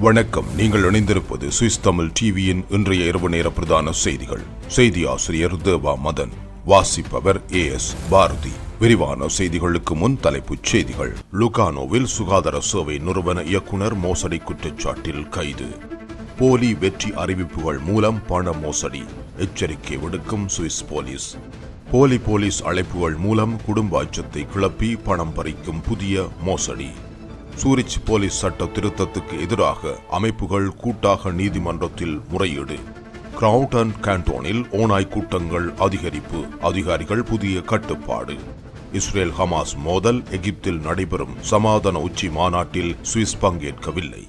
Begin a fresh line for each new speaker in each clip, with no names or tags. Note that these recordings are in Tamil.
வணக்கம். நீங்கள் இணைந்திருப்பது சுவிஸ் தமிழ் டிவியின் இன்றைய இரவு நேர பிரதான செய்திகள். செய்தி ஆசிரியர் தேவா மதன் வாசிப்பவர் ஏ எஸ் பாரதி. விரிவான செய்திகளுக்கு முன் தலைப்புச் செய்திகள். லுகானோவில் சுகாதார சேவை நிறுவன இயக்குனர் மோசடி குற்றச்சாட்டில் கைது. போலி வெற்றி அறிவிப்புகள் மூலம் பண மோசடி. எச்சரிக்கை விடுக்கும் சுவிஸ் போலீஸ். போலி போலீஸ் அழைப்புகள் மூலம் குடும்ப அச்சத்தை கிளப்பி பணம் பறிக்கும் புதிய மோசடி. சூரிச் போலீஸ் சட்ட திருத்தத்துக்கு எதிராக அமைப்புகள் கூட்டாக நீதிமன்றத்தில் முறையீடு. கிரவுடன் கேண்டோனில் ஓநாய் கூட்டங்கள் அதிகரிப்பு அதிகாரிகள் புதிய கட்டுப்பாடு. இஸ்ரேல் ஹமாஸ் மோதல் எகிப்தில் நடைபெறும் சமாதான உச்சி மாநாட்டில் சுவிஸ் பங்கேற்கவில்லை.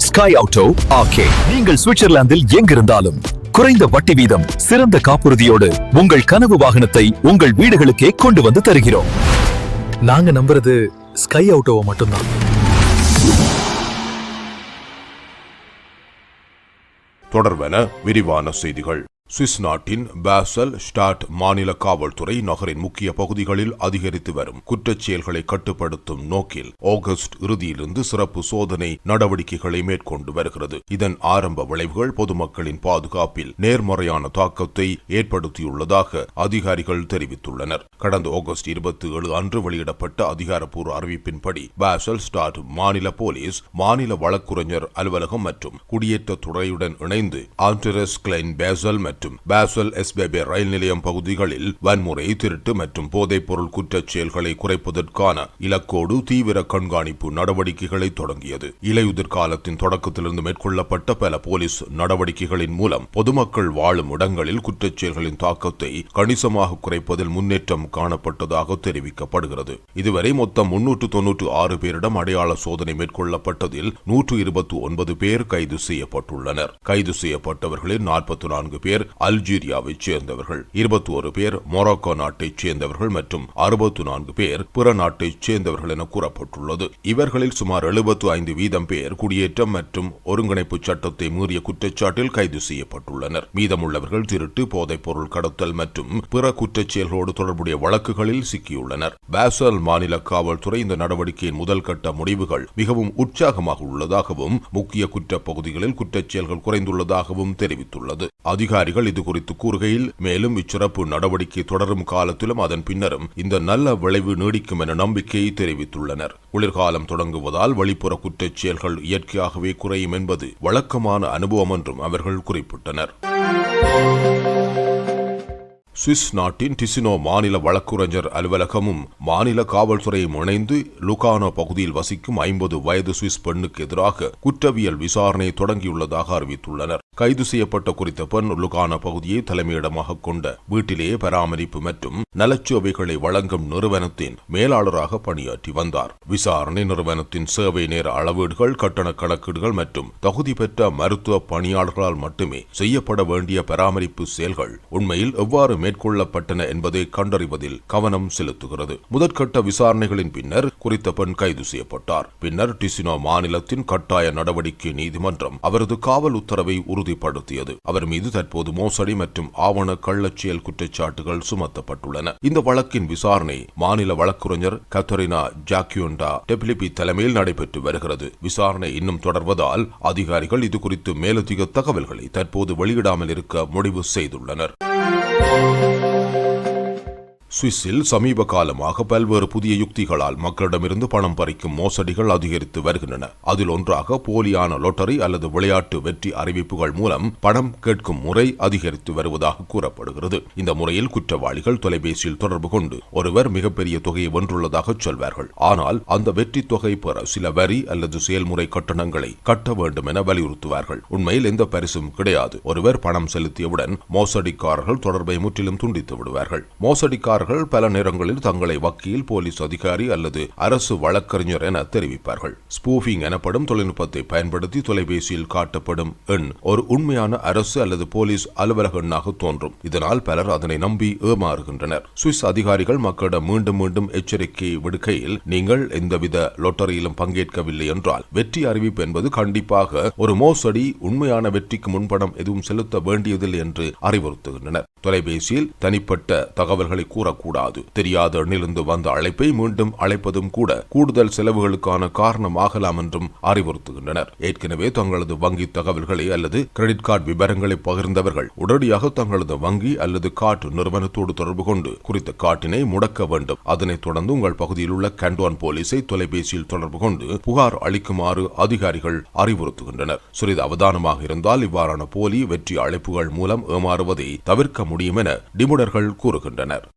ஸ்கை ஆட்டோ ஆகே நீங்கள் சுவிட்சர்லாந்தில் எங்கிருந்தாலும் குறைந்த வட்டி வீதம் சிறந்த காப்புறுதியோடு உங்கள் கனவு வாகனத்தை உங்கள் வீடுகளுக்கே கொண்டு வந்து தருகிறோம்.
நாங்க நம்புறது ஸ்கை ஆட்டோவை மட்டும்தான்.
தொடர்வன விரிவான செய்திகள். சுவிஸ் நாட்டின் பாசல் ஸ்டாட் மாநில காவல்துறை நகரின் முக்கிய பகுதிகளில் அதிகரித்து வரும் குற்றச் செயல்களை கட்டுப்படுத்தும் நோக்கில் ஆகஸ்ட் இறுதியிலிருந்து சிறப்பு சோதனை நடவடிக்கைகளை மேற்கொண்டு வருகிறது. இதன் ஆரம்ப விளைவுகள் பொதுமக்களின் பாதுகாப்பில் நேர்மறையான தாக்கத்தை ஏற்படுத்தியுள்ளதாக அதிகாரிகள் தெரிவித்துள்ளனர். கடந்த ஆகஸ்ட் இருபத்தி ஏழு அன்று வெளியிடப்பட்ட அதிகாரப்பூர்வ அறிவிப்பின்படி பாசல் ஸ்டாட் மாநில போலீஸ் மாநில வழக்குரைஞர் அலுவலகம் மற்றும் குடியேற்ற துறையுடன் இணைந்து ஆண்டரஸ் கிளைன் பேசல் மற்றும் மற்றும் பாசல் எஸ்பேபே ரயில் நிலையம் பகுதிகளில் வன்முறை திருட்டு மற்றும் போதைப்பொருள் குற்றச் செயல்களை குறைப்பதற்கான இலக்கோடு தீவிர கண்காணிப்பு நடவடிக்கைகளை தொடங்கியது. இலையுதிர் காலத்தின் தொடக்கத்திலிருந்து மேற்கொள்ளப்பட்ட பல போலீஸ் நடவடிக்கைகளின் மூலம் பொதுமக்கள் வாழும் இடங்களில் குற்றச் செயல்களின் தாக்கத்தை கணிசமாக குறைப்பதில் முன்னேற்றம் காணப்பட்டதாக தெரிவிக்கப்படுகிறது. இதுவரை மொத்தம் முன்னூற்று தொன்னூற்று ஆறு பேரிடம் அடையாள சோதனை மேற்கொள்ளப்பட்டதில் நூற்று இருபத்தி ஒன்பது பேர் கைது செய்யப்பட்டுள்ளனர். கைது செய்யப்பட்டவர்களில் நாற்பத்தி நான்கு பேர் அல்ஜீரியாவைச் சேர்ந்தவர்கள். இருபத்தி ஒரு பேர் மொராக்கோ நாட்டைச் சேர்ந்தவர்கள் மற்றும் அறுபத்து நான்கு பேர் பிற நாட்டைச் சேர்ந்தவர்கள் என கூறப்பட்டுள்ளது. இவர்களில் சுமார் எழுபத்து ஐந்து வீதம் பேர் குடியேற்றம் மற்றும் ஒருங்கிணைப்பு சட்டத்தை மீறிய குற்றச்சாட்டில் கைது செய்யப்பட்டுள்ளனர். மீதமுள்ளவர்கள் திருட்டு போதைப் பொருள் கடத்தல் மற்றும் பிற குற்றச் செயல்களோடு தொடர்புடைய வழக்குகளில் சிக்கியுள்ளனர். பாசல் மாநில காவல்துறை இந்த நடவடிக்கையின் முதல் கட்ட முடிவுகள் மிகவும் உற்சாகமாக உள்ளதாகவும் முக்கிய குற்றப் பகுதிகளில் குற்றச் செயல்கள் குறைந்துள்ளதாகவும் தெரிவித்துள்ளது. அதிகாரிகள் இது குறித்து கூறுகையில் மேலும் இச்சிறப்பு நடவடிக்கை தொடரும் காலத்திலும் அதன் பின்னரும் இந்த நல்ல விளைவு நீடிக்கும் என நம்பிக்கையை தெரிவித்துள்ளனர். குளிர்காலம் தொடங்குவதால் வெளிப்புற குற்றச் செயல்கள் இயற்கையாகவே குறையும் என்பது வழக்கமான அனுபவம் என்றும் அவர்கள் குறிப்பிட்டனர். சுவிஸ் நாட்டின் டிசினோ மாநில வழக்குரைஞர் அலுவலகமும் மாநில காவல்துறையும் இணைந்து லுகானோ பகுதியில் வசிக்கும் ஐம்பது வயது சுவிஸ் பெண்ணுக்கு எதிராக குற்றவியல் விசாரணை தொடங்கியுள்ளதாக அறிவித்துள்ளனர். கைது செய்யப்பட்ட குறித்த பெண் லுகானோ பகுதியை தலைமையிடமாக கொண்ட வீட்டிலேயே பராமரிப்பு மற்றும் நலச்சுவைகளை வழங்கும் நிறுவனத்தின் மேலாளராக பணியாற்றி வந்தார். விசாரணை நிறுவனத்தின் சேவை நேர அளவீடுகள் கட்டண கணக்கீடுகள் மற்றும் தகுதி பெற்ற மருத்துவ பணியாளர்களால் மட்டுமே செய்யப்பட வேண்டிய பராமரிப்பு செயல்கள் உண்மையில் எவ்வாறு மேற்கொள்ளப்பட்டன என்பதை கண்டறிவதில் கவனம் செலுத்துகிறது. முதற்கட்ட விசாரணைகளின் பின்னர் குறித்த பெண் கைது செய்யப்பட்டார். பின்னர் டிசினோ மாநிலத்தின் கட்டாய நடவடிக்கை நீதிமன்றம் அவரது காவல் உத்தரவை உறுதிப்படுத்தியது. அவர் மீது தற்போது மோசடி மற்றும் ஆவண கள்ளச்செயல் குற்றச்சாட்டுகள் சுமத்தப்பட்டுள்ளன. இந்த வழக்கின் விசாரணை மாநில வழக்குரைஞர் கத்தரினா ஜாக்கியோண்டா டெப்லிபி தலைமையில் நடைபெற்று வருகிறது. விசாரணை இன்னும் தொடர்வதால் அதிகாரிகள் இது குறித்து மேலதிக தகவல்களை தற்போது வெளியிடாமல் இருக்க முடிவு செய்துள்ளனர். சுவிஸில் சமீப காலமாக பல்வேறு புதிய யுக்திகளால் மக்களிடமிருந்து பணம் பறிக்கும் மோசடிகள் அதிகரித்து வருகின்றன. அதில் ஒன்றாக போலியான லொட்டரி அல்லது விளையாட்டு வெற்றி அறிவிப்புகள் மூலம் பணம் கேட்கும் முறை அதிகரித்து வருவதாக கூறப்படுகிறது. இந்த முறையில் குற்றவாளிகள் தொலைபேசியில் தொடர்பு கொண்டு ஒருவர் மிகப்பெரிய தொகையை வென்றுள்ளதாக சொல்வார்கள். ஆனால் அந்த வெற்றி தொகை பெற சில வரி அல்லது செயல்முறை கட்டணங்களை கட்ட வேண்டும் என வலியுறுத்துவார்கள். உண்மையில் எந்த பரிசும் கிடையாது. ஒருவர் பணம் செலுத்தியவுடன் மோசடிக்காரர்கள் தொடர்பை முற்றிலும் துண்டித்து விடுவார்கள். மோசடிக்காரர்கள் பல நேரங்களில் தங்களை வக்கீல் போலீஸ் அதிகாரி அல்லது அரசு வழக்கறிஞர் என தெரிவிப்பார்கள். ஸ்பூஃபிங் எனப்படும் தொழில்நுட்பத்தை பயன்படுத்தி தொலைபேசியில் காட்டப்படும் எண் ஒரு உண்மையான அரசு அல்லது போலீஸ் அலுவலக எண்ணாக தோன்றும். இதனால் பலர் அதனை நம்பி ஏமாறுகின்றனர். சுவிஸ் அதிகாரிகள் மக்களிடம் மீண்டும் மீண்டும் எச்சரிக்கை விடுக்கையில் நீங்கள் எந்தவித லொட்டரியிலும் பங்கேற்கவில்லை என்றால் வெற்றி அறிவிப்பு என்பது கண்டிப்பாக ஒரு மோசடி உண்மையான வெற்றிக்கு முன்பணம் எதுவும் செலுத்த வேண்டியதில்லை என்று அறிவுறுத்துகின்றனர். தொலைபேசியில் தனிப்பட்ட தகவல்களை கூறக்கூடாது. தெரியாத எண்ணிலிருந்து வந்த அழைப்பை மீண்டும் அழைப்பதும் கூட கூடுதல் செலவுகளுக்கான காரணமாகலாம் என்றும் அறிவுறுத்துகின்றனர். ஏற்கனவே தங்களது வங்கி தகவல்களை அல்லது கிரெடிட் கார்டு விவரங்களை பகிர்ந்தவர்கள் உடனடியாக தங்களது வங்கி அல்லது காட்டு நிறுவனத்தோடு தொடர்பு கொண்டு குறித்த காட்டினை முடக்க வேண்டும். அதனைத் தொடர்ந்து உங்கள் பகுதியில் உள்ள கண்டோன் போலீஸை தொலைபேசியில் தொடர்பு கொண்டு புகார் அளிக்குமாறு அதிகாரிகள் அறிவுறுத்துகின்றனர். சிறிது அவதானமாக இருந்தால் இவ்வாறான போலி வெற்றி அழைப்புகள் மூலம் ஏமாறுவதை தவிர்க்க முடியும் என நிபுணர்கள் கூறுகின்றனர்.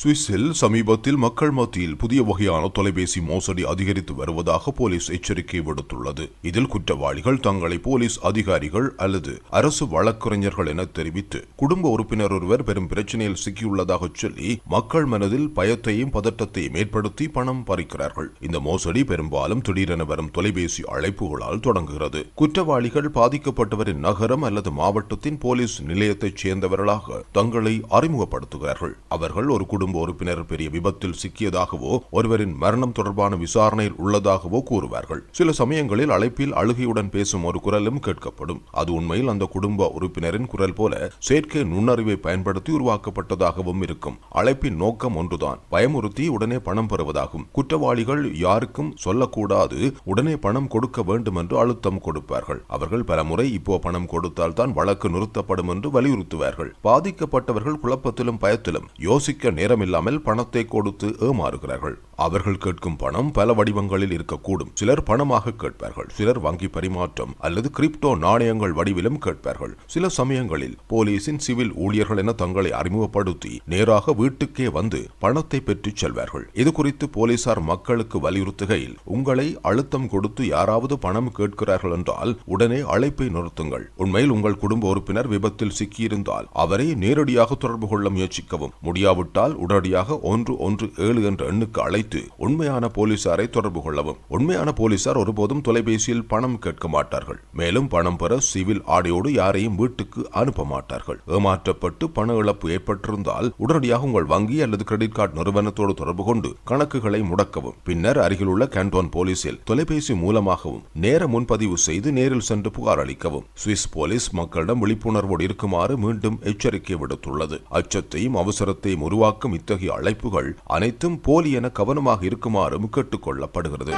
சுவிஸில் சமீபத்தில் மக்கள் மத்தியில் புதிய வகையான தொலைபேசி மோசடி அதிகரித்து வருவதாக போலீஸ் எச்சரிக்கை விடுத்துள்ளது. இதில் குற்றவாளிகள் தங்களை போலீஸ் அதிகாரிகள் அல்லது அரசு வழக்கறிஞர்கள் என தெரிவித்து குடும்ப உறுப்பினர் ஒருவர் பெரும் பிரச்சனையில் சிக்கியுள்ளதாக சொல்லி மக்கள் மனதில் பயத்தையும் பதட்டத்தையும் ஏற்படுத்தி பணம் பறிக்கிறார்கள். இந்த மோசடி பெரும்பாலும் திடீரென வரும் தொலைபேசி அழைப்புகளால் தொடங்குகிறது. குற்றவாளிகள் பாதிக்கப்பட்டவரின் நகரம் அல்லது மாவட்டத்தின் போலீஸ் நிலையத்தைச் சேர்ந்தவர்களாக தங்களை அறிமுகப்படுத்துகிறார்கள். அவர்கள் ஒரு குடும்ப குடும்ப உறுப்பினர் பெரிய விபத்தில் சிக்கியதாகவோ ஒருவரின் மரணம் தொடர்பான விசாரணையில் உள்ளதாகவோ கூறுவார்கள். சில சமயங்களில் அழைப்பில் அழுகையுடன் பேசும் ஒரு குரலும் கேட்கப்படும். அது உண்மையில் அந்த குடும்ப உறுப்பினரின் குரல் போல செயற்கை நுண்ணறிவை பயன்படுத்தி உருவாக்கப்பட்டதாகவும் இருக்கும். அழைப்பின் நோக்கம் ஒன்றுதான். பயமுறுத்தி உடனே பணம் பெறுவதாகும். குற்றவாளிகள் யாருக்கும் சொல்லக்கூடாது. உடனே பணம் கொடுக்க வேண்டும் என்று அழுத்தம் கொடுப்பார்கள். அவர்கள் பலமுறை இப்போ பணம் கொடுத்தால் தான் வழக்கு நிறுத்தப்படும் என்று வலியுறுத்துவார்கள். பாதிக்கப்பட்டவர்கள் குழப்பத்திலும் பயத்திலும் யோசிக்க நேரம் இல்லாமல் பணத்தை கொடுத்து ஏமாறுகிறார்கள். அவர்கள் கேட்கும் பணம் பல வடிவங்களில் இருக்கக்கூடும். சிலர் பணமாக கேட்பார்கள். சிலர் வங்கி பரிமாற்றம் அல்லது கிரிப்டோ நாணயங்கள் வடிவிலும் கேட்பார்கள். சில சமயங்களில் போலீசின் சிவில் ஊழியர்கள் என தங்களை அறிமுகப்படுத்தி நேராக வீட்டுக்கே வந்து பணத்தை பெற்றுச் செல்வார்கள். இது குறித்து போலீசார் மக்களுக்கு வலியுறுத்துகையில் உங்களை அழுத்தம் கொடுத்து யாராவது பணம் கேட்கிறார்கள் என்றால் உடனே அழைப்பை நிறுத்துங்கள். உண்மையில் உங்கள் குடும்ப உறுப்பினர் விபத்தில் சிக்கியிருந்தால் அவரை நேரடியாக தொடர்பு கொள்ள முயற்சிக்கவும். முடியாவிட்டால் உடனடியாக ஒன்று ஒன்று ஏழு என்ற எண்ணுக்கு அழைத்து உண்மையான போலீசாரை தொடர்பு கொள்ளவும். உண்மையான போலீசார் ஒருபோதும் தொலைபேசியில் பணம் கேட்க மாட்டார்கள். மேலும் பணம் பெற சிவில் ஆடையோடு யாரையும் வீட்டுக்கு அனுப்ப மாட்டார்கள். ஏமாற்றப்பட்டு பண இழப்பு ஏற்பட்டிருந்தால் உடனடியாக உங்கள் வங்கி அல்லது கிரெடிட் கார்டு நிறுவனத்தோடு தொடர்பு கொண்டு கணக்குகளை முடக்கவும். பின்னர் அருகிலுள்ள கேண்டோன் போலீசில் தொலைபேசி மூலமாகவும் நேர முன்பதிவு செய்து நேரில் சென்று புகார் அளிக்கவும். சுவிஸ் போலீஸ் மக்களிடம் விழிப்புணர்வோடு இருக்குமாறு மீண்டும் எச்சரிக்கை விடுத்துள்ளது. அச்சத்தையும் அவசரத்தையும் உருவாக்கும் இத்தகைய அழைப்புகள் அனைத்தும் போலி என கவனமாக இருக்குமாறு கேட்டுக் கொள்ளப்படுகிறது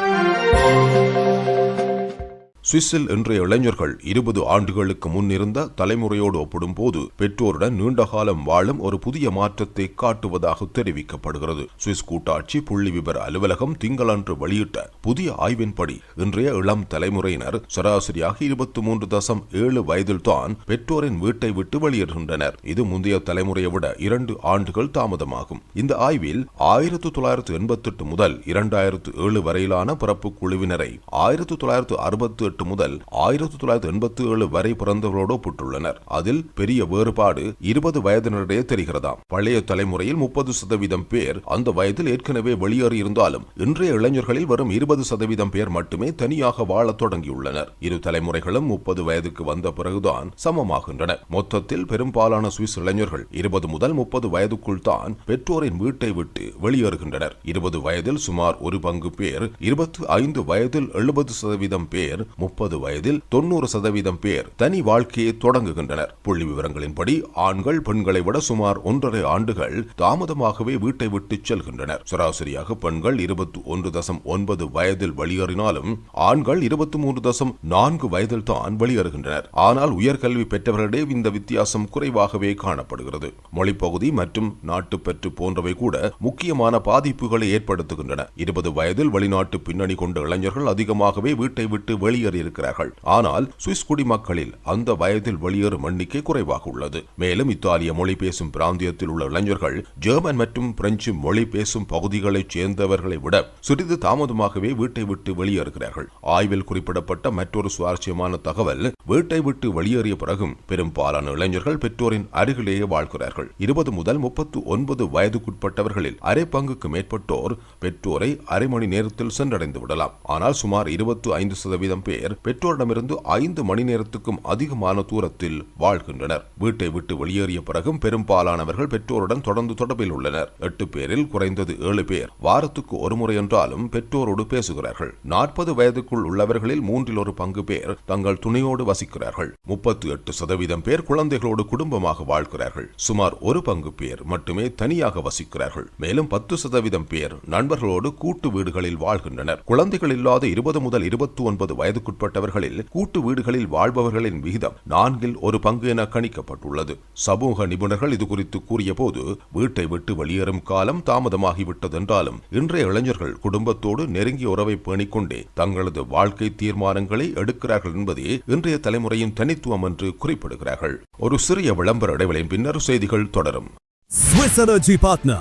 சுவிஸில் இன்றைய இளைஞர்கள் இருபது ஆண்டுகளுக்கு முன் இருந்த தலைமுறையோடு ஒப்பிடும்போது பெற்றோருடன் நீண்ட காலம் வாழும் ஒரு புதிய மாற்றத்தை காட்டுவதாக தெரிவிக்கப்படுகிறது. சுவிஸ் கூட்டாட்சி புள்ளி விபர அலுவலகம் திங்களன்று வெளியிட்ட புதிய ஆய்வின்படி இன்றைய இளம் தலைமுறையினர் சராசரியாக இருபத்தி மூன்று தசம் ஏழு வயதில் தான் பெற்றோரின் வீட்டை விட்டு வெளியேறுகின்றனர். இது முந்தைய தலைமுறையை விட இரண்டு ஆண்டுகள் தாமதமாகும். இந்த ஆய்வில் ஆயிரத்து தொள்ளாயிரத்து எண்பத்தி எட்டு முதல் இரண்டாயிரத்து ஏழு வரையிலான பிறப்பு குழுவினரை ஆயிரத்து தொள்ளாயிரத்து அறுபத்தி எட்டு முதல் ஆயிரத்தி தொள்ளாயிரத்தி எண்பத்தி ஏழு வரை பிறந்தவர்களோடு ஒப்பிட்டுள்ளனர். அதில் பெரிய வேறுபாடு இருபது வயதினரிடையே தெரிகிறதாம். பழைய தலைமுறையில் முப்பது சதவீதம் பேர் அந்த வயதில் ஏற்கனவே வெளியேறி இருந்தாலும் இன்றைய இளைஞர்களில் வரும் இருபது சதவீதம் பேர் மட்டுமே தனியாக வாழத் தொடங்கியுள்ளனர். இரு தலைமுறைகளும் முப்பது வயதுக்கு வந்த பிறகுதான் சமமாகின்றன மொத்தத்தில் பெரும்பாலான சுவிஸ் இளைஞர்கள் இருபது முதல் முப்பது வயதுக்குள் தான் பெற்றோரின் வீட்டை விட்டு வெளியேறுகின்றனர். இருபது வயதில் சுமார் ஒரு பங்கு பேர் இருபத்தி ஐந்து வயதில் எழுபது சதவீதம் பேர் முப்பது வயதில் தொண்ணூறு சதவீதம் பேர் தனி வாழ்க்கையை தொடங்குகின்றனர். புள்ளி விவரங்களின்படி ஆண்கள் பெண்களை விட சுமார் ஒன்றரை ஆண்டுகள் தாமதமாகவே வீட்டை விட்டு செல்கின்றனர். சராசரியாக பெண்கள் இருபத்தி ஒன்று தசம் ஒன்பது வயதில் வெளியேறினாலும் ஆண்கள் இருபத்தி மூன்று தசம் நான்கு வயதில் தான் வெளியேறுகின்றனர். ஆனால் உயர்கல்வி பெற்றவர்களிடையே இந்த வித்தியாசம் குறைவாகவே காணப்படுகிறது. மொழிப்பகுதி மற்றும் நாட்டுப்பற்று போன்றவை கூட முக்கியமான பாதிப்புகளை ஏற்படுத்துகின்றன. இருபது வயதில் வெளிநாட்டு பின்னணி கொண்ட இளைஞர்கள் அதிகமாகவே வீட்டை விட்டு வெளியேறியிருக்கிறார்கள் ஆனால் சுவிஸ் குடிமக்களில் அந்த வயதில் வெளியேறும் எண்ணிக்கை குறைவாக உள்ளது. மேலும் இத்தாலிய மொழி பேசும் பிராந்தியத்தில் உள்ள இளைஞர்கள் ஜெர்மன் மற்றும் பிரெஞ்சு மொழி பேசும் பகுதிகளைச் சேர்ந்தவர்களை விட சிறிது தாமதமாகவே வீட்டை விட்டு வெளியேறுகிறார்கள். ஆய்வில் குறிப்பிடப்பட்ட மற்றொரு சுவாரஸ்யமான தகவல் வீட்டை விட்டு வெளியேறிய பிறகும் பெரும்பாலான இளைஞர்கள் பெற்றோரின் அருகிலேயே வாழ்கிறார்கள். இருபது முதல் முப்பத்து ஒன்பது வயதுக்குட்பட்டவர்களில் அரை பங்குக்கு மேற்பட்டோர் பெற்றோரை அரை மணி நேரத்தில் சென்றடைந்து விடலாம். ஆனால் சுமார் இருபத்து ஐந்து சதவீதம் பேர் பெற்றோரிடமிருந்து ஐந்து மணி நேரத்துக்கும் அதிகமான தூரத்தில் வாழ்கின்றனர். வீட்டை விட்டு வெளியேறிய பிறகும் பெரும்பாலானவர்கள் பெற்றோருடன் தொடர்ந்து தொடர்பில் உள்ளனர். எட்டு பேரில் குறைந்தது ஏழு பேர். வாரத்துக்கு ஒரு முறை என்றாலும் பெற்றோரோடு பேசுகிறார்கள். நாற்பது வயதுக்குள் உள்ளவர்களில் மூன்றில் ஒரு பங்கு பேர் தங்கள் துணையோடு வசிக்கிறார்கள். முப்பத்தி எட்டு சதவீதம் பேர் குழந்தைகளோடு குடும்பமாக வாழ்கிறார்கள். சுமார் ஒரு பங்கு பேர் மட்டுமே தனியாக வசிக்கிறார்கள். மேலும் பத்து சதவீதம் பேர் நண்பர்களோடு கூட்டு வீடுகளில் வாழ்கின்றனர். குழந்தைகள் இல்லாத இருபது முதல் இருபத்தி ஒன்பது வயதுக்குட்பட்டவர்களில் கூட்டு வீடுகளில் வாழ்பவர்களின் விகிதம் நான்கில் ஒரு பங்கு என கணிக்கப்பட்டுள்ளது. சமூக நிபுணர்கள் இதுகுறித்து கூறியபோது வீட்டை விட்டு வெளியேறும் காலம் தாமதமாகிவிட்டதென்றாலும் இன்றைய இளைஞர்கள் குடும்பத்தோடு நெருங்கிய உறவை பேணிக்கொண்டே தங்களது வாழ்க்கை தீர்மானங்களை எடுக்கிறார்கள் என்பதே இன்றைய தலைமுறையின் தனித்துவம் என்று குறிப்பிடுகிறார்கள். ஒரு சிறிய விளம்பர இடைவெளியின் பின்னர் செய்திகள் தொடரும்.
Swiss Energy Partner.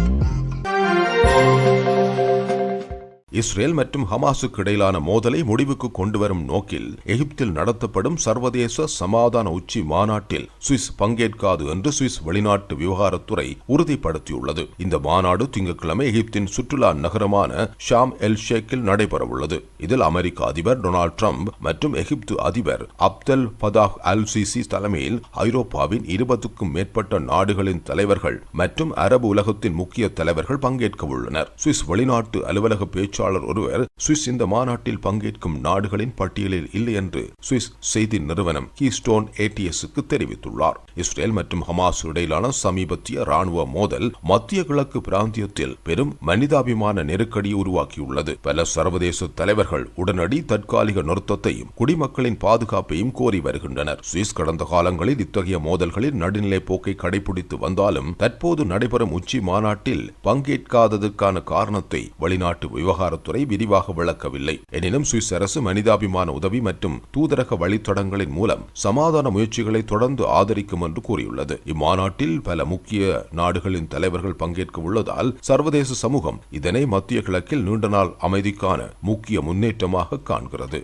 இஸ்ரேல் மற்றும் ஹமாஸுக்கு இடையிலான மோதலை முடிவுக்கு கொண்டுவரும் நோக்கில் எகிப்தில் நடத்தப்படும் சர்வதேச சமாதான உச்சி மாநாட்டில் சுவிஸ் பங்கேற்காது என்று சுவிஸ் வெளிநாட்டு விவகாரத்துறை உறுதிப்படுத்தியுள்ளது. இந்த மாநாடு திங்கட்கிழமை எகிப்தின் சுற்றுலா நகரமான ஷாம் எல் ஷேக்கில் நடைபெறவுள்ளது. இதில் அமெரிக்க அதிபர் டொனால்ட் ட்ரம்ப் மற்றும் எகிப்து அதிபர் அப்தல் பதாஹ் அல் சிசி தலைமையில் ஐரோப்பாவின் இருபதுக்கும் மேற்பட்ட நாடுகளின் தலைவர்கள் மற்றும் அரபு உலகத்தின் முக்கிய தலைவர்கள் பங்கேற்க உள்ளனர் சுவிஸ் வெளிநாட்டு அலுவலக பேச்சு பேச்சாளர் ஒருவர் சுவிஸ் இந்த மாநாட்டில் பங்கேற்கும் நாடுகளின் பட்டியலில் இல்லை என்று சுவிஸ் செய்தி நிறுவனம் கீஸ்டோன் ஏடிஎஸ்க்கு தெரிவித்துள்ளார். இஸ்ரேல் மற்றும் ஹமாஸ் இடையிலான சமீபத்திய ராணுவ மோதல் மத்திய கிழக்கு பிராந்தியத்தில் பெரும் மனிதாபிமான நெருக்கடியை உருவாக்கியுள்ளது. பல சர்வதேச தலைவர்கள் உடனடி தற்காலிக நிறுத்தத்தையும் குடிமக்களின் பாதுகாப்பையும் கோரி வருகின்றனர். சுவிஸ் கடந்த காலங்களில் இத்தகைய மோதல்களில் நடுநிலை போக்கை கடைபிடித்து வந்தாலும் தற்போது நடைபெறும் உச்சி மாநாட்டில் பங்கேற்காததற்கான காரணத்தை வெளிநாட்டு விவகாரத்துறை விரிவாக விளக்கவில்லை. எனினும் சுவிஸ் அரசு மனிதாபிமான உதவி மற்றும் தூதரக வழித்தடங்களின் மூலம் சமாதான முயற்சிகளை தொடர்ந்து ஆதரிக்கும் என்று கூறியுள்ளது. இம்மாநாட்டில் பல முக்கிய நாடுகளின் தலைவர்கள் பங்கேற்க உள்ளதால் சர்வதேச சமூகம் இதனை மத்திய கிழக்கில் நீண்ட நாள் அமைதிக்கான முக்கிய முன்னேற்றமாக காண்கிறது.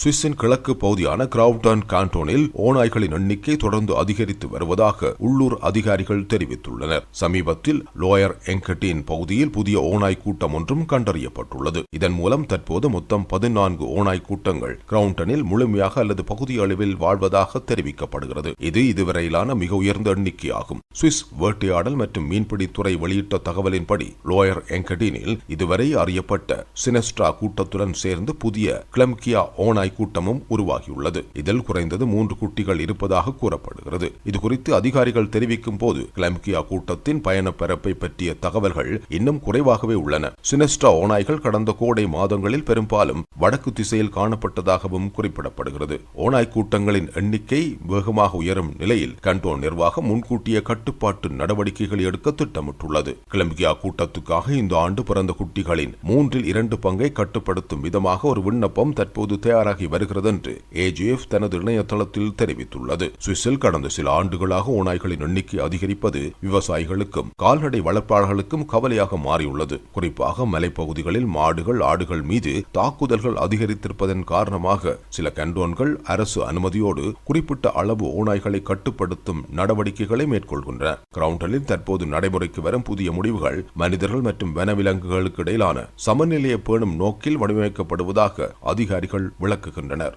சுவிஸின் கிழக்கு பகுதியான கிரவுடன் கான்டோனில் ஓநாய்களின் எண்ணிக்கை தொடர்ந்து அதிகரித்து வருவதாக உள்ளூர் அதிகாரிகள் தெரிவித்துள்ளனர். சமீபத்தில் லோயர் எங்கட்டின் பகுதியில் புதிய ஓநாய் கூட்டம் ஒன்றும் கண்டறியப்பட்டுள்ளது. இதன் மூலம் தற்போது மொத்தம் பதினான்கு ஓநாய் கூட்டங்கள் கிரவுண்டனில் முழுமையாக அல்லது பகுதி அளவில் வாழ்வதாக தெரிவிக்கப்படுகிறது. இது இதுவரையிலான மிக உயர்ந்த எண்ணிக்கையாகும். சுவிஸ் வேட்டையாடல் மற்றும் மீன்பிடித்துறை வெளியிட்ட தகவலின்படி லோயர் எங்கடீனில் இதுவரை அறியப்பட்ட சினஸ்ட்ரா கூட்டத்துடன் சேர்ந்து புதிய கிளம்கியா ஓனாய் நாய் கூட்டமும் உருவாகியுள்ளது. இதில் குறைந்தது மூன்று குட்டிகள் இருப்பதாக கூறப்படுகிறது. இதுகுறித்து அதிகாரிகள் தெரிவிக்கும் போது கிளம்கியா கூட்டத்தின் பயண பரப்பை பற்றிய தகவல்கள் இன்னும் குறைவாகவே உள்ளன. சினஸ்டா ஓநாய்கள் கடந்த கோடை மாதங்களில் பெரும்பாலும் வடக்கு திசையில் காணப்பட்டதாகவும் குறிப்பிடப்படுகிறது. ஓநாய் கூட்டங்களின் எண்ணிக்கை வேகமாக உயரும் நிலையில் கண்டோன் நிர்வாகம் முன்கூட்டிய கட்டுப்பாட்டு நடவடிக்கைகள் எடுக்க திட்டமிட்டுள்ளது. கிளம்பியா கூட்டத்துக்காக இந்த ஆண்டு பிறந்த குட்டிகளின் மூன்றில் இரண்டு பங்கை கட்டுப்படுத்தும் விதமாக ஒரு விண்ணப்பம் தற்போது தயாராக தயாராகி வருகிறது என்று ஏஜிஎஃப் தனது இணையதளத்தில் தெரிவித்துள்ளது. சுவிஸில் கடந்த சில ஆண்டுகளாக ஓநாய்களின் எண்ணிக்கை அதிகரிப்பது விவசாயிகளுக்கும் கால்நடை வளர்ப்பாளர்களுக்கும் கவலையாக மாறியுள்ளது. குறிப்பாக மலைப்பகுதிகளில் மாடுகள் ஆடுகள் மீது தாக்குதல்கள் அதிகரித்திருப்பதன் காரணமாக சில கண்டோன்கள் அரசு அனுமதியோடு குறிப்பிட்ட அளவு ஓநாய்களை கட்டுப்படுத்தும் நடவடிக்கைகளை மேற்கொள்கின்றன. கிரவுண்டலில் தற்போது நடைமுறைக்கு வரும் புதிய முடிவுகள் மனிதர்கள் மற்றும் வனவிலங்குகளுக்கு இடையிலான சமநிலையை பேணும் நோக்கில் வடிவமைக்கப்படுவதாக அதிகாரிகள் விளக்க விளக்குகின்றனர்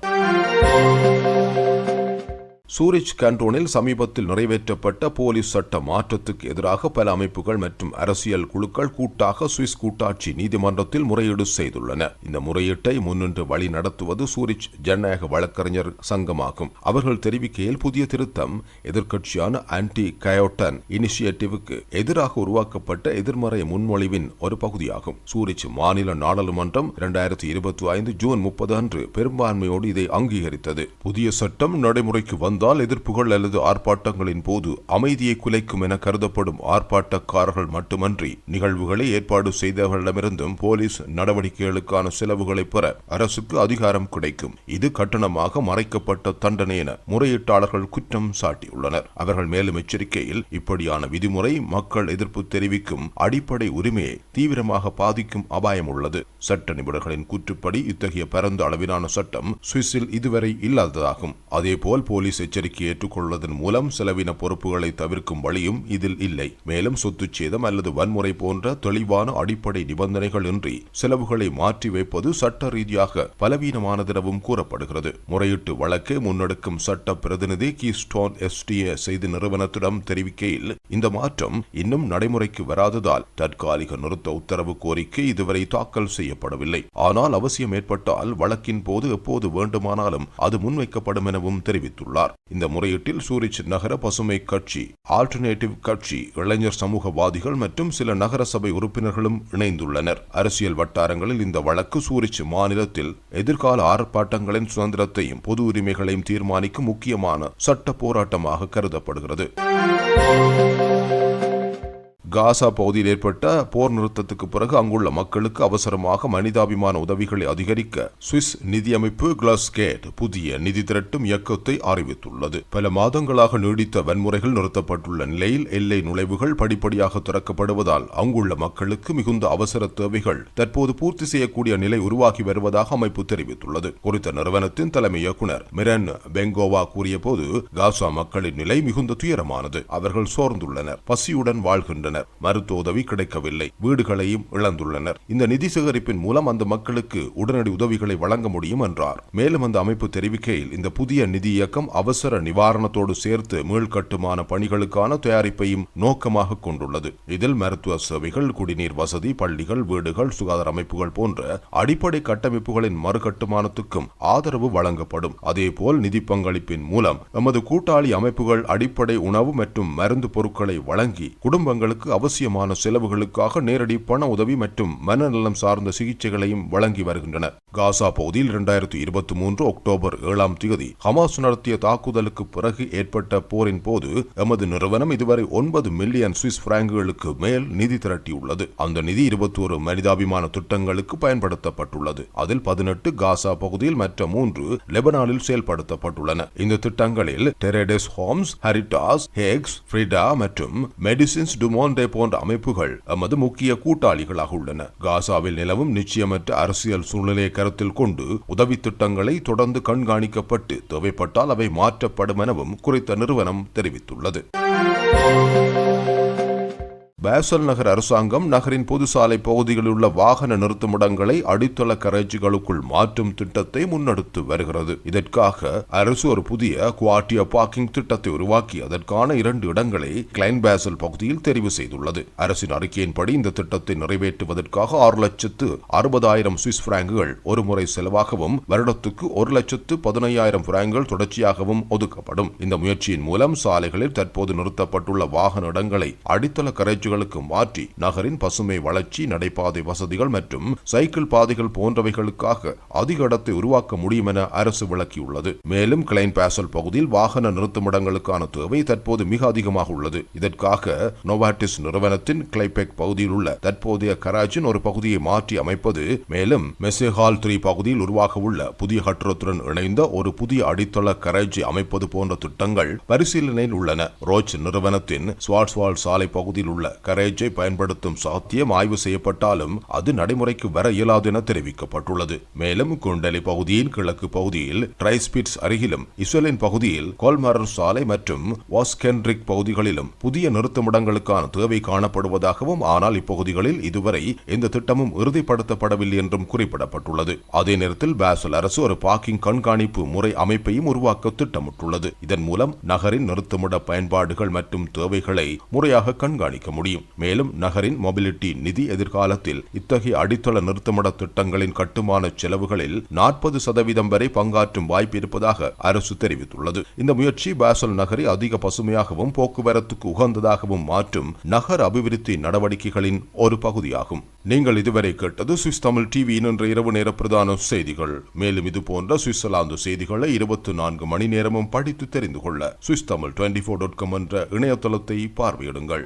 சூரிச் கண்டோனில் சமீபத்தில் நிறைவேற்றப்பட்ட போலீஸ் சட்ட மாற்றத்துக்கு எதிராக பல அமைப்புகள் மற்றும் அரசியல் குழுக்கள் கூட்டாக சுவிஸ் கூட்டாட்சி நீதிமன்றத்தில் முறையீடு செய்துள்ளன. இந்த முறையீட்டை முன்னின்று வழி நடத்துவது சூரிச் ஜனநாயக வழக்கறிஞர் சங்கமாகும். அவர்கள் தெரிவிக்கையில் புதிய திருத்தம் எதிர்க்கட்சியான ஆன்டி கயோட்டன் இனிஷியேட்டிவுக்கு எதிராக உருவாக்கப்பட்ட எதிர்மறை முன்மொழிவின் ஒரு பகுதியாகும். சூரிச் மாநில நாடாளுமன்றம் இரண்டாயிரத்தி இருபத்தி ஐந்து ஜூன் முப்பது அன்று பெரும்பான்மையோடு இதை அங்கீகரித்தது. புதிய சட்டம் நடைமுறைக்கு வந்தால் எதிர்ப்புகள் அல்லது ஆர்ப்பாட்டங்களின் போது அமைதியை குலைக்கும் என கருதப்படும் ஆர்ப்பாட்டக்காரர்கள் மட்டுமன்றி நிகழ்வுகளை ஏற்பாடு செய்தவர்களிடமிருந்தும் போலீஸ் நடவடிக்கைகளுக்கான செலவுகளை பெற அரசுக்கு அதிகாரம் கிடைக்கும். இது கட்டணமாக மறைக்கப்பட்ட தண்டனை என முறையீட்டாளர்கள் குற்றம் சாட்டியுள்ளனர். அவர்கள் மேலும் எச்சரிக்கையில் இப்படியான விதிமுறை மக்கள் எதிர்ப்பு தெரிவிக்கும் அடிப்படை உரிமையை தீவிரமாக பாதிக்கும் அபாயம் உள்ளது. சட்ட நிபுணர்களின் கூற்றுப்படி இத்தகைய பரந்த அளவிலான சட்டம் சுவிஸில் இதுவரை இல்லாததாகும். அதேபோல் போலீஸ் எச்சரிக்கை ஏற்றுக்கொள்வதன் மூலம் செலவின பொறுப்புகளை தவிர்க்கும் வழியும் இதில் இல்லை. மேலும் சொத்து சேதம் அல்லது வன்முறை போன்ற தெளிவான அடிப்படை நிபந்தனைகள் இன்றி செலவுகளை மாற்றி வைப்பது சட்ட ரீதியாக பலவீனமானதெனவும் கூறப்படுகிறது. முறையீட்டு வழக்கை முன்னெடுக்கும் சட்ட பிரதிநிதி கீஸ்டோன் எஸ்டிஏ செய்தி நிறுவனத்திடம் தெரிவிக்கையில் இந்த மாற்றம் இன்னும் நடைமுறைக்கு வராததால் தற்காலிக நிறுத்த உத்தரவு கோரிக்கை இதுவரை தாக்கல் செய்யப்படவில்லை. ஆனால் அவசியம் ஏற்பட்டால் வழக்கின் போது எப்போது வேண்டுமானாலும் அது முன்வைக்கப்படும் எனவும் தெரிவித்துள்ளார். இந்த முறையீட்டில் சூரிச் நகர பசுமை கட்சி ஆல்டர்னேட்டிவ் கட்சி இளைஞர் சமூகவாதிகள் மற்றும் சில நகர சபை உறுப்பினர்களும் இணைந்துள்ளனர். அரசியல் வட்டாரங்களில் இந்த வழக்கு சூரிச் மாநிலத்தில் எதிர்கால ஆர்ப்பாட்டங்களின் சுதந்திரத்தையும் பொது உரிமைகளையும் தீர்மானிக்கும் முக்கியமான சட்ட போராட்டமாக கருதப்படுகிறது. காசா பகுதியில் ஏற்பட்ட போர் நிறுத்தத்துக்கு பிறகு அங்குள்ள மக்களுக்கு அவசரமாக மனிதாபிமான உதவிகளை அதிகரிக்க சுவிஸ் நிதியமைப்பு கிளாஸ்கேட் புதிய நிதி திரட்டும் இயக்கத்தை அறிவித்துள்ளது. பல மாதங்களாக நீடித்த வன்முறைகள் நிறுத்தப்பட்டுள்ள நிலையில் எல்லை நுழைவுகள் படிப்படியாக திறக்கப்படுவதால் அங்குள்ள மக்களுக்கு மிகுந்த அவசர தேவைகள் தற்போது பூர்த்தி செய்யக்கூடிய நிலை உருவாகி வருவதாக அமைப்பு தெரிவித்துள்ளது. குறித்த நிறுவனத்தின் தலைமை இயக்குனர் மிரன் பெங்கோவா கூறிய போது காசா மக்களின் நிலை மிகுந்த துயரமானது. அவர்கள் சோர்ந்துள்ளனர். பசியுடன் வாழ்கின்றனர். மருத்துவ உதவி கிடைக்கவில்லை. வீடுகளையும் இழந்துள்ளனர். இந்த நிதி சேகரிப்பின் மூலம் அந்த மக்களுக்கு உடனடி உதவிகளை வழங்க முடியும் என்றார். மேலும் அந்த அமைப்பு தெரிவிக்கையில் இந்த புதிய நிதி இயக்கம் அவசர நிவாரணத்தோடு சேர்த்து மீள்கட்டுமான பணிகளுக்கான தயாரிப்பையும் நோக்கமாக கொண்டுள்ளது. இதில் மருத்துவ சேவைகள் குடிநீர் வசதி பள்ளிகள் வீடுகள் சுகாதார அமைப்புகள் போன்ற அடிப்படை கட்டமைப்புகளின் மறுகட்டுமானத்துக்கும் ஆதரவு வழங்கப்படும். அதேபோல் நிதி பங்களிப்பின் மூலம் நமது கூட்டாளி அமைப்புகள் அடிப்படை உணவு மற்றும் மருந்து பொருட்களை வழங்கி குடும்பங்களுக்கு அவசியமான செலவுகளுக்காக நேரடி பண உதவி மற்றும் மனநலம் சார்ந்த சிகிச்சைகளையும் வழங்கி வருகின்றன காசா பகுதியில் இரண்டாயிரத்தி இருபத்தி மூன்று அக்டோபர் ஏழாம் தேதி ஹமாஸ் நடத்திய தாக்குதலுக்கு பிறகு ஏற்பட்ட போரின் போது எமது நிறுவனம் இதுவரை ஒன்பது மில்லியன் சுவிஸ் பிராங்குகளுக்கு மேல் நிதி திரட்டியுள்ளது. அந்த நிதி இருபத்தி ஒரு மனிதாபிமான திட்டங்களுக்கு பயன்படுத்தப்பட்டுள்ளது. அதில் பதினெட்டு காசா பகுதியில் மற்ற மூன்று லெபனானில் செயல்படுத்தப்பட்டுள்ளன. இந்த திட்டங்களில் டெரேடஸ் ஹோம்ஸ் ஹரிட்டாஸ் ஹேக்ஸ் ஃப்ரிடா மற்றும் மெடிசின்ஸ் டுமோண்டே போன்ற அமைப்புகள் எமது முக்கிய கூட்டாளிகளாக உள்ளன. காசாவில் நிலவும் நிச்சயமற்ற அரசியல் சூழ்நிலையை கருத்தில் கொண்டு உதவி திட்டங்களை தொடர்ந்து கண்காணிக்கப்பட்டு தேவைப்பட்டால் அவை மாற்றப்படும் எனவும் குறித்த நிறுவனம் தெரிவித்துள்ளது. பேசல் நகர் அரசாங்கம் நகரின் பொது சாலை பகுதிகளில் உள்ள வாகன நிறுத்துமிடங்களை அடித்தள கரைச்சிகளுக்குள் மாற்றும் திட்டத்தை முன்னெடுத்து வருகிறது. இதற்காக அரசு ஒரு புதிய குவாட்டிய பார்க்கிங் திட்டத்தை உருவாக்கி அதற்கான இரண்டு இடங்களை கிளைன் பேசல் பகுதியில் தெரிவு செய்துள்ளது. அரசின் அறிக்கையின்படி இந்த திட்டத்தை நிறைவேற்றுவதற்காக ஆறு லட்சத்து அறுபதாயிரம் சுவிஸ் பிராங்குகள் ஒருமுறை செலவாகவும் வருடத்துக்கு ஒரு லட்சத்து பதினையாயிரம் பிராங்குகள் தொடர்ச்சியாகவும் ஒதுக்கப்படும். இந்த முயற்சியின் மூலம் சாலைகளில் தற்போது நிறுத்தப்பட்டுள்ள வாகன இடங்களை அடித்தள கரைச்சுகளுக்கு மாற்றி நகரின் பசுமை வளர்ச்சி நடைபாதை வசதிகள் மற்றும் சைக்கிள் பாதைகள் போன்றவைகளுக்காக அதிக இடத்தை உருவாக்க முடியும் என அரசு விளக்கியுள்ளது. மேலும் கிளைன் பேசல் பகுதியில் வாகன நிறுத்துமிடங்களுக்கான தேவை தற்போது மிக அதிகமாக உள்ளது. இதற்காக நோவாட்டிஸ் நிறுவனத்தின் கிளைபெக் பகுதியில் உள்ள தற்போதைய கராச்சின் ஒரு பகுதியை மாற்றி அமைப்பது மேலும் மெசேஹால் த்ரீ பகுதியில் உருவாக உள்ள புதிய கட்டுரத்துடன் இணைந்த ஒரு புதிய அடித்தள கராச்சி அமைப்பது போன்ற திட்டங்கள் பரிசீலனையில் உள்ளன. ரோச் நிறுவனத்தின் ஸ்வாட்ஸ்வால் சாலை பகுதியில் உள்ள கரேஜை பயன்படுத்தும் சாத்தியம் ஆய்வு செய்யப்பட்டாலும் அது நடைமுறைக்கு வர இயலாது என தெரிவிக்கப்பட்டுள்ளது. மேலும் குண்டலி பகுதியின் கிழக்கு பகுதியில் ட்ரைஸ்பிட்ஸ் அருகிலும் இஸ்ரேலின் பகுதியில் கோல்மரர் சாலை மற்றும் வாஸ்கென்ரிக் பகுதிகளிலும் புதிய நிறுத்துமிடங்களுக்கான தேவை காணப்படுவதாகவும் ஆனால் இப்பகுதிகளில் இதுவரை எந்த திட்டமும் இறுதிப்படுத்தப்படவில்லை என்றும் குறிப்பிடப்பட்டுள்ளது. அதே நேரத்தில் பேசல் அரசு ஒரு பார்க்கிங் கண்காணிப்பு முறை அமைப்பையும் உருவாக்க திட்டமிட்டுள்ளது. இதன் மூலம் நகரின் நிறுத்துமிட பயன்பாடுகள் மற்றும் தேவைகளை முறையாக கண்காணிக்க முடியும். முடியும். மேலும் நகரின் மொபிலிட்டி நிதி எதிர்காலத்தில் இத்தகைய அடித்தள நிறுத்துமிட திட்டங்களின் கட்டுமான செலவுகளில் நாற்பது சதவீதம் வரை பங்காற்றும் வாய்ப்பு இருப்பதாக அரசு தெரிவித்துள்ளது. இந்த முயற்சி பாசல் நகரை அதிக பசுமையாகவும் போக்குவரத்துக்கு உகந்ததாகவும் மாற்றும் நகர் அபிவிருத்தி நடவடிக்கைகளின் ஒரு பகுதியாகும். நீங்கள் இதுவரை கேட்டது சுவிஸ் தமிழ் டிவியின் இன்று இரவு நேர பிரதான செய்திகள். மேலும் இது போன்ற சுவிட்சர்லாந்து செய்திகளை இருபத்தி நான்கு மணி நேரமும் படித்து தெரிந்து கொள்ள Swiss Tamil twenty four dot com என்ற இணையதளத்தை பார்வையிடுங்கள்.